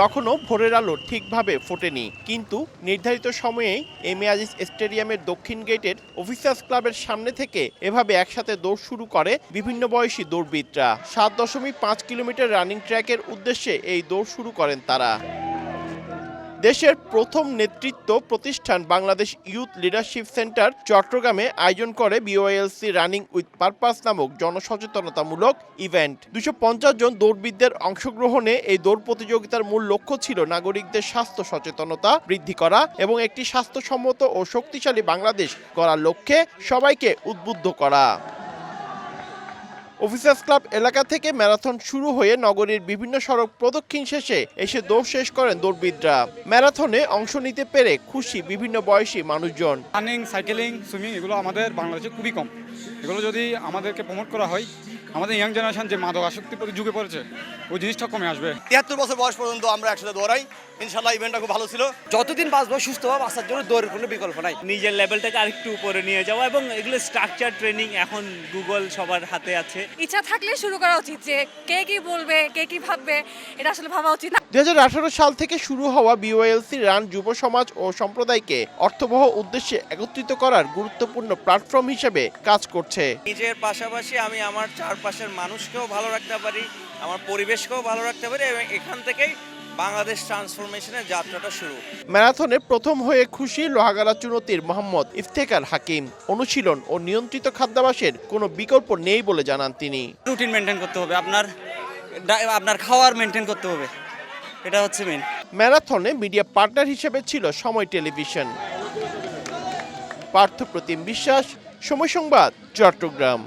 তখনও ভোরের আলো ঠিকভাবে ফোটেনি, কিন্তু নির্ধারিত সময়েই এম আজিজ স্টেডিয়ামের দক্ষিণ গেটের অফিসার্স ক্লাবের সামনে থেকে এভাবে একসাথে দৌড় শুরু করে বিভিন্ন বয়সী দৌড়বিদরা। সাত দশমিক পাঁচ কিলোমিটার রানিং ট্র্যাকের উদ্দেশ্যে এই দৌড় শুরু করেন তারা। দেশের প্রথম নেতৃত্ব প্রতিষ্ঠান বাংলাদেশ ইউথ লিডারশিপ সেন্টার চট্টগ্রামে আয়োজন করে বিওএলসি রানিং উইথ পারপাস নামক জনসচেতনতামূলক ইভেন্ট। দুশো পঞ্চাশ জন দৌড়বিদদের অংশগ্রহণে এই দৌড় প্রতিযোগিতার মূল লক্ষ্য ছিল নাগরিকদের স্বাস্থ্য সচেতনতা বৃদ্ধি করা এবং একটি স্বাস্থ্যসম্মত ও শক্তিশালী বাংলাদেশ গড়ার লক্ষ্যে সবাইকে উদ্বুদ্ধ করা। অফিসার্স ক্লাব এলাকা থেকে ম্যারাথন শুরু হয়ে নগরীর বিভিন্ন সড়ক প্রদক্ষিণ শেষে এসে দৌড় শেষ করেন দৌড়বিদরা। ম্যারাথনে অংশ নিতে পেরে খুশি বিভিন্ন বয়সী মানুষজন। রানিং, সাইকেলিং, সুইমিং এগুলো আমাদের বাংলাদেশে খুবই কম। এগুলো যদি আমাদেরকে প্রমোট করা হয় আমাদের ইয়াং জেনারেশন যে মাদক আসক্তি প্রতি যুগে পড়েছে ওই জিনিসটা কমে আসবে। তিয়াত্তর বছর বয়স পর্যন্ত আমরা একসাথে দৌড়াই। ইনশাল্লাহ ইভেন্টটা খুব ভালো ছিল। যতদিন বাঁচবো সুস্থ সুস্থভাবে বাঁচার জন্য দৌড়ের কোনো বিকল্প নাই। নিজের লেভেলটাকে আরেকটু উপরে নিয়ে যাওয়া এবং এগুলো স্ট্রাকচার ট্রেনিং এখন গুগল সবার হাতে আছে। ইচ্ছা থাকলে শুরু করা উচিত যে কে কি বলবে কে কি ভাববে এটা আসলে ভাবা উচিত না। দুই হাজার আঠারো সাল থেকে শুরু হওয়া বিওএলসি রান যুব সমাজ ও সম্প্রদায়কে অর্থবহ উদ্দেশ্যে একত্রিত করার গুরুত্বপূর্ণ প্ল্যাটফর্ম হিসেবে কাজ করছে। নিজের পাশাপাশি আমি আমার চারপাশের মানুষকেও ভালো রাখতে পারি আমার পরিবেশকেও ভালো রাখতে পারি এবং এখান থেকেই বাংলাদেশ ট্রান্সফরমেশনের যাত্রাটা শুরু। ম্যারাথনে প্রথম হয়ে খুশি লোহাগাড়া চুনতির মোহাম্মদ ইফতেকার হাকিম। অনুশীলন ও নিয়ন্ত্রিত খাদ্যাভাসের কোনো বিকল্প নেই বলে জানান তিনি। রুটিন মেনটেন করতে হবে আপনার আপনার খাওয়ার মেনটেন করতে হবে। এটা হচ্ছে মেন ম্যারাথনে মিডিয়া পার্টনার হিসেবে ছিল সময় টেলিভিশন। পার্থপ্রতিম বিশ্বাস সময় সংবাদ চট্টগ্রাম।